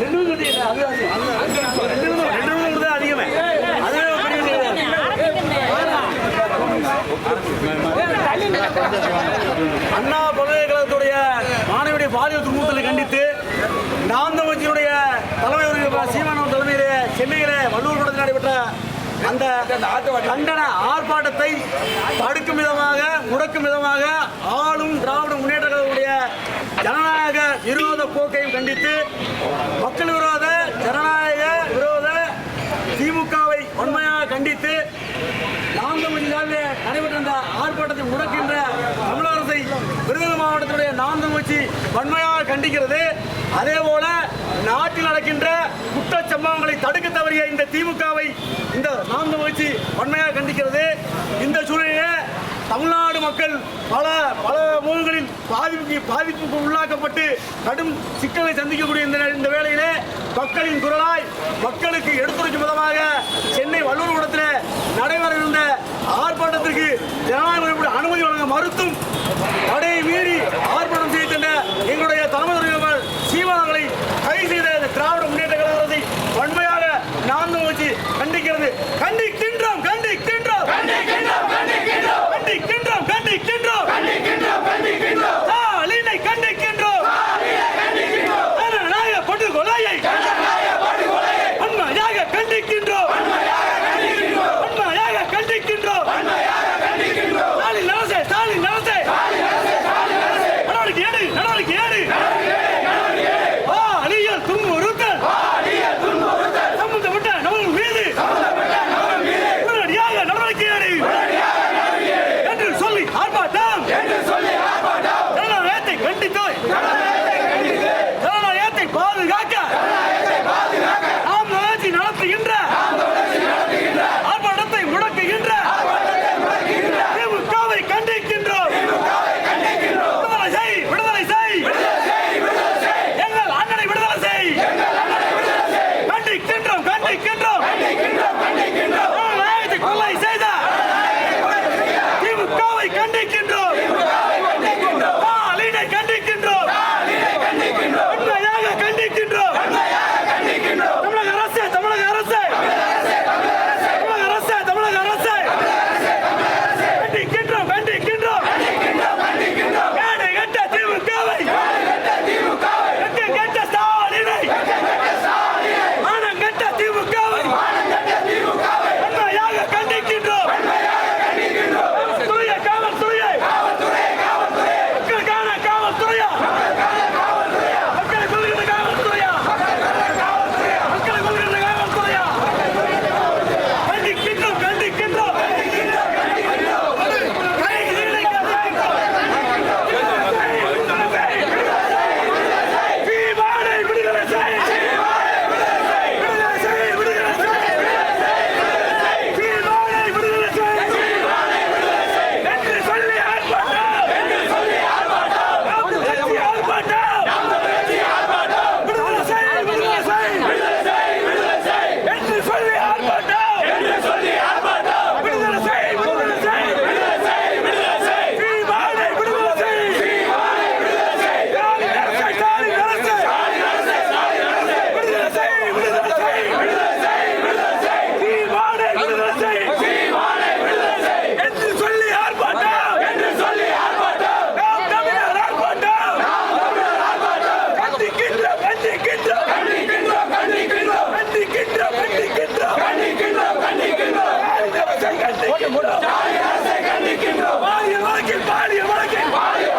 ரெண்டு அதிகம். ரெண்டு அதிகமே அதுவே அண்ணா பல்கலைக்கழகத்துடைய மாணவியுடைய பாலியல் துன்புறுத்தலை கண்டித்து நாந்தவச்சியுடைய தலைமை ஒருங்கிணைப்பாளர் சீமானவன் தலைமையிலே சென்னையிலே வள்ளூர் படத்தில் நடைபெற்ற அந்த கண்டன ஆர்ப்பாட்டத்தை தடுக்கும் விதமாக முடக்கும் விதமாக ஆளும் விரோத போக்கையும் கண்டித்து மக்கள் விரோத ஜனநாயக விரோத திமுகவை வன்மையாக கண்டித்து நாந்தமுச்சியாலே நடைபெற்ற இந்த ஆர்ப்பாட்டத்தை முடக்கின்ற தமிழக அரசை விருதுநகர் மாவட்டத்துடைய நாந்தமுச்சி வன்மையாக கண்டிக்கிறது. அதே போல நாட்டில் நடக்கின்ற குற்ற சம்பவங்களை தடுக்க தவறிய இந்த திமுகவை இந்த நாந்தமுச்சி வன்மையாக கண்டிக்கிறது. இந்த சூழ்நிலையிலே தமிழ்நாடு மக்கள் பல பாதிப்புக்கு பாதிப்புக்கு உள்ளாக்கப்பட்டு கடும் சிக்கலை சந்திக்கக்கூடிய இந்த இந்த வேளையிலே மக்களின் குரலாய் மக்களுக்கு எடுத்துரைக்கும் விதமாக சென்னை வல்லூர் கூடத்தில் நடைபெற இருந்த ஆர்ப்பாட்டத்திற்கு ஜனநாயக அனுமதி வழங்க மறுத்தும் தடை திமுகவை கண்டிக்கின்றோம். கண்டிக்கின்றோம் பாலியல் வழக்கில் பாலியல் வழக்கில் பாலியல்